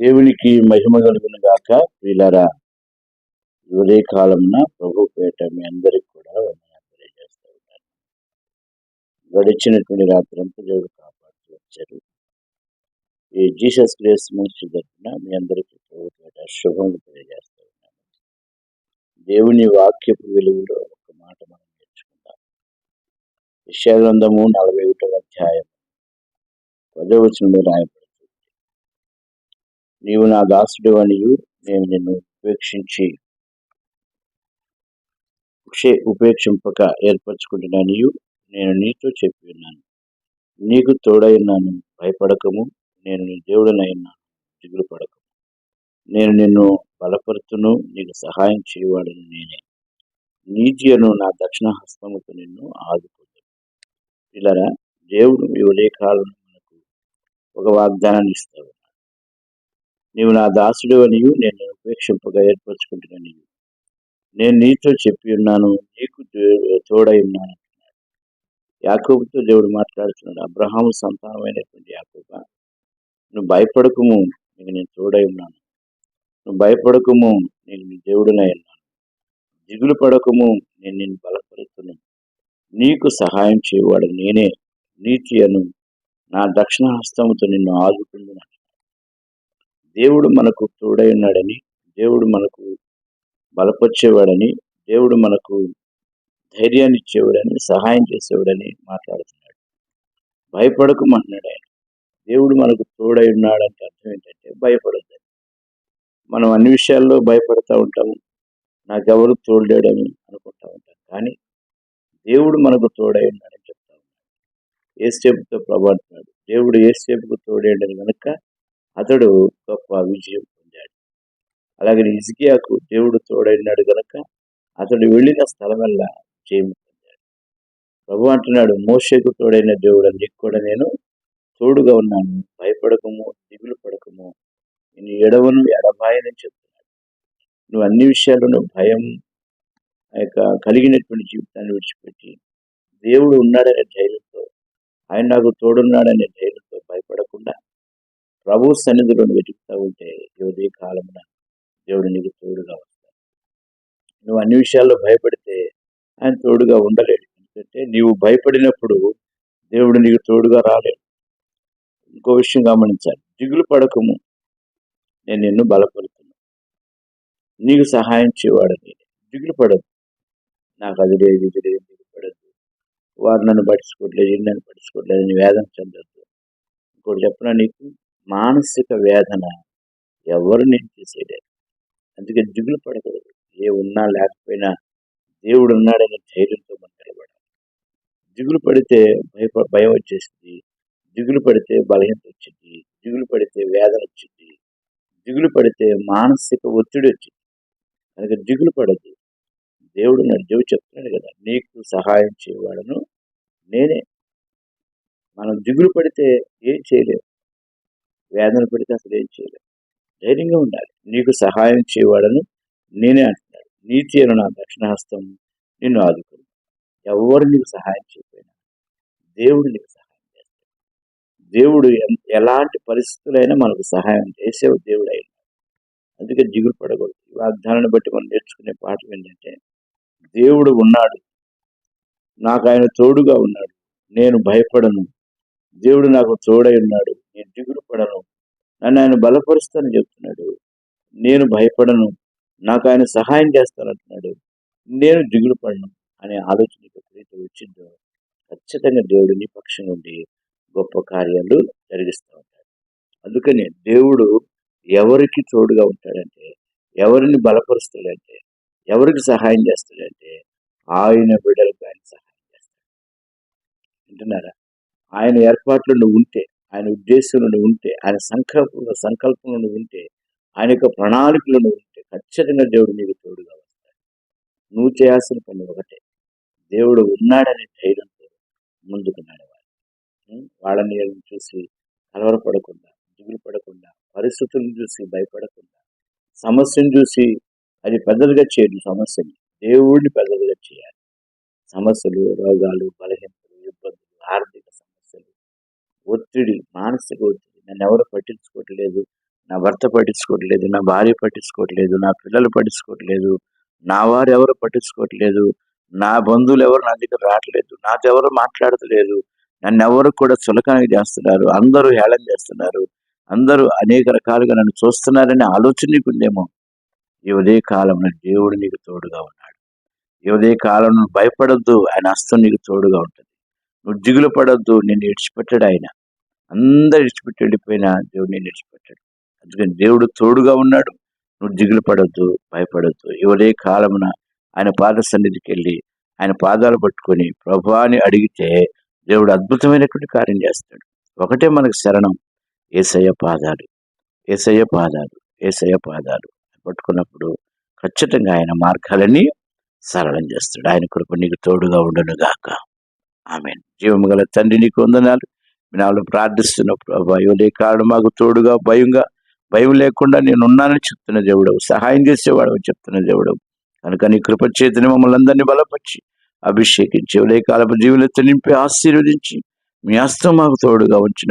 దేవునికి మహిమ కలుగును గాక. ప్రియులారా ఇవరే కాలమున కాలంన ప్రభు పేట మీ అందరికి కూడా వందనాలు తెలియజేస్తూ ఉన్నాను. గడిచినటువంటి రాత్రి అంతా దేవుడు కాపాడుతూ వచ్చారు. ఈ జీసస్ క్రైస్ట్ మినిస్ట్రీ తరఫున మీ అందరికీ ప్రభు పేట శుభములు తెలియజేస్తూ ఉన్నాను. దేవుని వాక్యపు విలువలో ఒక మాట మనం నేర్చుకుందాం. విషయాగ్రంథము నలభై ఒకటవ అధ్యాయం పదవచనంలో రాయబడుతుంది నీవు నా దాసుడు అనియు నేను నిన్ను ఉపేక్షించి ఉపేక్షింపక ఏర్పరచుకుంటున్నానియు నేను నీతో చెప్పి ఉన్నాను. నీకు తోడైనాను భయపడకము. నేను నీ దేవుడనైనాను దిగులు పడకము నేను నిన్ను బలపరుతును నీకు సహాయం చేయవాడను నేనే. నీతియను నా దక్షిణ హస్తముతో నిన్ను ఆదుకుంటాను ఇలా దేవుడు ఈ ఉదయకాలం మనకు ఒక వాగ్దానాన్ని ఇస్తాడు. నీవు నా దాసుడు అనియు నేను ఉపేక్షింపగా ఏర్పరచుకుంటున్నాను నేను నీతో చెప్పి ఉన్నాను నీకు తోడై ఉన్నాను అంటున్నాడు. యాకోబుతో దేవుడు మాట్లాడుతున్నాడు అబ్రహాము సంతానమైనటువంటి యాకోబ నువ్వు భయపడకము నీకు నేను తోడై ఉన్నాను. నువ్వు భయపడకము నేను నీ దేవుడినై ఉన్నాను. దిగులు పడకము నేను నిన్ను బలపరుస్తున్నాను నీకు సహాయం చేయవాడు నేనే నీతి అను. నా దక్షిణ హస్తముతో నిన్ను ఆదుకుంటున్నాను దేవుడు మనకు తోడై ఉన్నాడని దేవుడు మనకు బలపరిచేవాడని దేవుడు మనకు ధైర్యాన్ని ఇచ్చేవాడని సహాయం చేసేవాడని మాట్లాడుతున్నాడు. భయపడకమంటున్నాడు ఆయన. దేవుడు మనకు తోడై ఉన్నాడంటే అర్థం ఏంటంటే భయపడద్దని మనం అన్ని విషయాల్లో భయపడతా ఉంటాము. నాకెవరు తోడలేడని అనుకుంటా ఉంటాం. కానీ దేవుడు మనకు తోడై ఉన్నాడని చెప్తా ఉన్నాడు. ఏ స్టెప్తో ప్రభాడుతున్నాడు దేవుడు ఏ స్టెప్కు తోడేయడని కనుక అతడు గొప్ప విజయం పొందాడు. అలాగే హిజ్కియాకు దేవుడు తోడైనాడు గనక అతడు వెళ్ళిన స్థలమల్లా జయం పొందాడు. ప్రభు అంటున్నాడు మోషేకు తోడైన దేవుడు నీకు కూడా నేను తోడుగా ఉన్నాను. భయపడకము దిగులు పడకము. నేను ఎడవను ఎడబాయని చెప్తున్నాడు. నువ్వు అన్ని విషయాలను భయం ఆ యొక్క కలిగినటువంటి జీవితాన్ని విడిచిపెట్టి దేవుడు ఉన్నాడనే ధైర్యంతో ఆయన నాకు తోడున్నాడనే ధైర్యంతో భయపడకుండా ప్రభు సన్నిధిలో వెతుకుతూ ఉంటే ఈ కాలమున దేవుడు నీకు తోడుగా వస్తాడు. నువ్వు అన్ని విషయాల్లో భయపడితే ఆయన తోడుగా ఉండలేడు. ఎందుకంటే నీవు భయపడినప్పుడు దేవుడు నీకు తోడుగా రాలేడు. ఇంకో విషయం గమనించాలి. దిగులు పడకము. నేను నిన్ను బలపడుతున్నా నీకు సహాయం చేయవాడు నేను. దిగులు పడదు నాకు అది లేదు ఇది లేదు దిగులు పడద్దు. వారు నన్ను పట్టించుకోవట్లేదు నన్ను పట్టించుకోవట్లేదు అని వేదన చెందద్దు. ఇంకోటి చెప్పిన నీకు? మానసిక వేదన ఎవరు నేను చేసేయలేదు అందుకే దిగులు పడకూడదు. ఏ ఉన్నా లేకపోయినా దేవుడు ఉన్నాడనే ధైర్యంతో మనం నిలబడాలి. దిగులు పడితే భయప భయం వచ్చేసింది. దిగులు పడితే బలహీనత వచ్చింది. దిగులు పడితే వేదన వచ్చింది. దిగులు పడితే మానసిక ఒత్తిడి వచ్చింది. కనుక దిగులు పడదు దేవుడు నన్ను దేవుడు చెప్తున్నాడు కదా నీకు సహాయం చేయవాడను నేనే. మనం దిగులు పడితే ఏం చేయలేము వేదన పెడితే అసలు ఏం చేయలేదు ధైర్యంగా ఉండాలి. నీకు సహాయం చేయవాడను నేనే అంటున్నాడు. నీతి అను నా దక్షిణహస్తం నిన్ను ఆదుకుంది ఎవరు నీకు సహాయం చేయకపోయినా దేవుడు నీకు సహాయం చేస్తాడు. దేవుడు ఎలాంటి పరిస్థితులైనా మనకు సహాయం చేసే దేవుడు అయినా అందుకే దిగులు పడకూడదు. ఈ వాగ్దానాన్ని బట్టి మనం నేర్చుకునే పాఠం ఏంటంటే దేవుడు ఉన్నాడు. నాకు ఆయన తోడుగా ఉన్నాడు. నేను భయపడను. దేవుడు నాకు తోడై ఉన్నాడు నేను దిగులు పడను. నన్ను ఆయన బలపరుస్తానని చెప్తున్నాడు. నేను భయపడను నాకు ఆయన సహాయం చేస్తానంటున్నాడు. నేను దిగులు పడను అనే ఆలోచన ఎప్పుడైతే వచ్చిందో ఖచ్చితంగా దేవుడిని పక్షం నుండి గొప్ప కార్యాలు జరిగిస్తూ ఉంటాడు. అందుకని దేవుడు ఎవరికి తోడుగా ఉంటాడంటే ఎవరిని బలపరుస్తాడంటే ఎవరికి సహాయం చేస్తాడంటే ఆయన బిడ్డలకు ఆయన సహాయం చేస్తాడు. వింటున్నారా? ఆయన ఏర్పాట్లు నువ్వు ఉంటే ఆయన ఉద్దేశంలో నువ్వు ఉంటే ఆయన సంకల్ప సంకల్పంలో నువ్వు ఉంటే ఆయన యొక్క ప్రణాళికలో నువ్వు ఉంటే ఖచ్చితంగా దేవుడు నీకు తోడుగా వస్తాడు. నువ్వు చేయాల్సిన పని ఒకటే. దేవుడు ఉన్నాడనే ధైర్యంతో ముందుకు నడవాలి. వాళ్ళని చూసి కలవరపడకుండా దిగులు పడకుండా పరిస్థితులను చూసి భయపడకుండా సమస్యను చూసి అది పెద్దదిగా చేయడం సమస్యని దేవుడిని పెద్దదిగా చేయాలి. సమస్యలు రోగాలు బలహీనతలు ఇబ్బందులు ఆర్థిక సమస్యలు ఒత్తిడి మానసిక ఒత్తిడి. నన్ను ఎవరు పట్టించుకోవట్లేదు నా భర్త పట్టించుకోవట్లేదు నా భార్య పట్టించుకోవట్లేదు నా పిల్లలు పట్టించుకోవట్లేదు నా వారు ఎవరు పట్టించుకోవట్లేదు నా బంధువులు ఎవరు నా దగ్గర రావట్లేదు నాతో ఎవరు మాట్లాడతలేదు నన్ను ఎవరు కూడా చులకనగా చేస్తున్నారు అందరూ హేళన చేస్తున్నారు అందరూ అనేక రకాలుగా నన్ను చూస్తున్నారనే ఆలోచన నీకుందేమో. ఈ ఉదయ కాలంలో దేవుడు నీకు తోడుగా ఉన్నాడు. ఈ ఉదయ కాలంలో భయపడద్దు ఆయన హస్తం నీకు తోడుగా ఉంటుంది నువ్వు దిగులు పడద్దు నేను విడిచిపెట్టాడు ఆయన. అందరు విడిచిపెట్టి వెళ్ళిపోయినా దేవుడు నేను విడిచిపెట్టాడు. అందుకని దేవుడు తోడుగా ఉన్నాడు. నువ్వు దిగులు పడద్దు భయపడొద్దు. ఎవరే కాలమున ఆయన పాద సన్నిధికి వెళ్ళి ఆయన పాదాలు పట్టుకొని ప్రభాని అడిగితే దేవుడు అద్భుతమైనటువంటి కార్యం చేస్తాడు. ఒకటే మనకు శరణం ఏసయ్య పాదాలు. ఏసయ్య పాదాలు ఏసయ్య పాదాలు. పట్టుకున్నప్పుడు ఖచ్చితంగా ఆయన మార్గాలని సరళం చేస్తాడు. ఆయన కృప నీకు తోడుగా ఉండను గాక ఆమె జీవము గల తండ్రి నీకు వందనాలు. మీ నాలో ప్రార్థిస్తున్న భయం కారణం మాకు తోడుగా భయంగా భయం లేకుండా నేను ఉన్నానని చెప్తున్న దేవుడవు. సహాయం చేసేవాడు చెప్తున్న దేవుడవు. కనుక నీ కృప చేతిని మమ్మల్ని అందరినీ బలపరిచి అభిషేకించి ఉదయకాలపు జీవులతో నింపి ఆశీర్వదించి మీ హస్తం మాకు తోడుగా ఉంచిన